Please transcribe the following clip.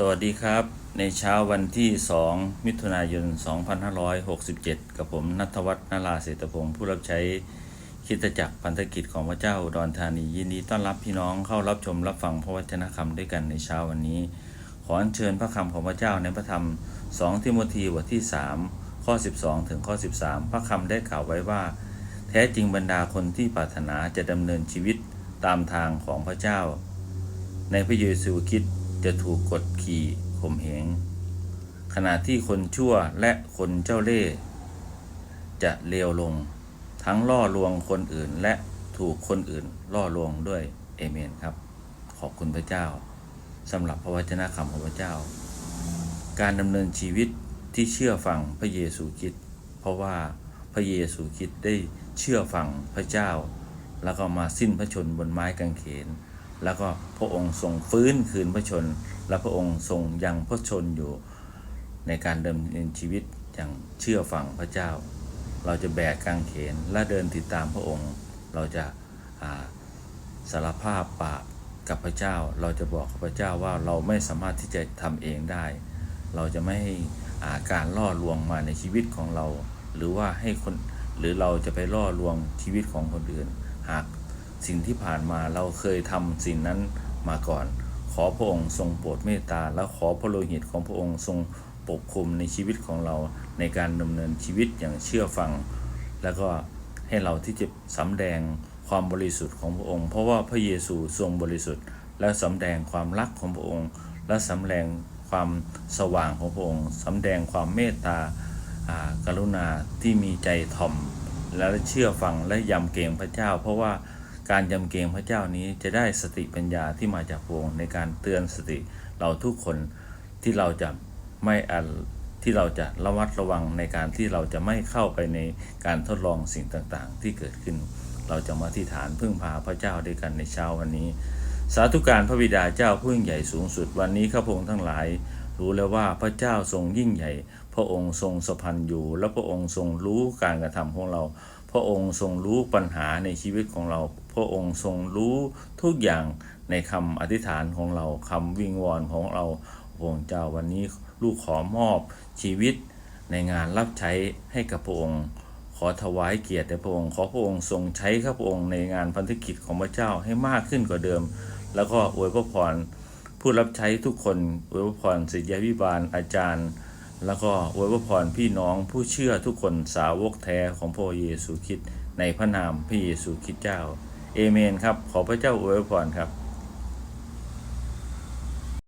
สวัสดีครับ ในเช้าวันที่ 2 มิถุนายน 2567 กับผมนัทวัฒน์นาราเศรษฐพงศ์ผู้รับใช้คิดจักรพันธกิจของพระเจ้าดอนธานียินดีต้อนรับพี่น้องเข้ารับชมรับฟังพระวจนะคำด้วยกันในเช้าวันนี้ ขออัญเชิญพระคำของพระเจ้าในพระธรรม 2 ทิโมธีบทที่ 3 ข้อ 12 ถึงข้อ 13 พระคำได้กล่าวไว้ว่า แท้จริงบรรดาคนที่ปรารถนาจะดำเนินชีวิตตามทางของพระเจ้า ในพระเยซูคริสต์ จะถูกกดขี่ข่มเหง ขณะที่คนชั่วและคนเจ้าเล่ห์จะเลวลง ทั้งล่อลวงคนอื่นและถูกคนอื่นล่อลวงด้วยเอเมนครับ ขอบคุณพระเจ้าสำหรับพระวจนะคำของพระเจ้า การดำเนินชีวิตที่เชื่อฟังพระเยซูคริสต์เพราะว่าพระเยซูคริสต์ได้เชื่อฟังพระเจ้า แล้วก็มาสิ้นพระชนบนไม้กางเขน แล้วก็พระองค์ทรงฟื้นคืนพระชน และพระองค์ทรงยังพระชนอยู่ในการดำเนินชีวิตอย่างเชื่อฟังพระเจ้า เราจะแบกกางเขนและเดินติดตามพระองค์ เราจะาสารภาพบาปกับพระเจ้า เราจะบอกกับพระเจ้าว่าเราไม่สามารถที่จะทำเองได้ เราจะไม่ให้าการล่อลวงมาในชีวิตของเรา หรือว่าให้คนหรือเราจะไปล่อลวงชีวิตของคนอื่น หาก สิ่งที่ผ่านมาเราเคยทำสิ่งนั้นมาก่อน ขอพระองค์ทรงโปรดเมตตา และขอพระโลหิตของพระองค์ทรงปกคลุมในชีวิตของเราในการดำเนินชีวิตอย่างเชื่อฟัง แล้วก็ให้เราที่จะสำแดงความบริสุทธิ์ของพระองค์ เพราะว่าพระเยซูทรงบริสุทธิ์ และสำแดงความรักของพระองค์ และสำแดงความสว่างของพระองค์สำแดงความเมตตาอ่ากรุณาที่มีใจถ่อม และเชื่อฟังและยำเกรงพระเจ้า เพราะว่า การยำเกรงพระเจ้านี้จะได้สติปัญญาที่มาจากพระองค์ในการเตือนสติเราทุกคนที่เราจะไม่อันที่เราจะระมัดระวังในการที่เราจะไม่เข้าไปในการทดลองสิ่งต่างๆ ที่เกิดขึ้น เราจะมาที่ฐานพึ่งพาพระเจ้าด้วยกันในเช้าวันนี้ สาธุการพระบิดาเจ้าผู้ยิ่งใหญ่สูงสุดวันนี้ข้าพงทั้งหลาย รู้แล้วว่าพระเจ้าทรงยิ่งใหญ่ พระองค์ทรงสพันอยู่ และพระองค์ทรงรู้การกระทำของเรา พระองค์ทรงรู้ปัญหาในชีวิตของเรา ระองค์ทรงรู้ทุกอย่างในคำอธิษฐานของเราคำวิงวอนของเราพระองค์เจ้าวันนี้ลูกขอมอบชีวิตในงานรับใช้ให้กับพระองค์ ขอถวายเกียรติแด่พระองค์ขอพระองค์ทรงใช้ข้าพระองค์ในงานพันธกิจของพระเจ้าให้มากขึ้นกว่าเดิม แล้วก็อวยพระพรผู้รับใช้ทุกคนอวยพระพรศิษยาภิบาลอาจารย์ แล้วก็อวยพระพรพี่น้องผู้เชื่อทุกคนสาวกแท้ของพระเยซูคริสต์ในพระนามพระเยซูคริสต์เจ้า เอเมนครับ ขอพระเจ้าอวยพรครับ